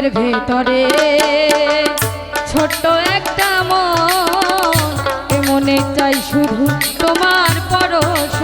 বুকের ভেতরে। ছোট্ট একটা মন মনে চাই শুধু তোমার পরশ।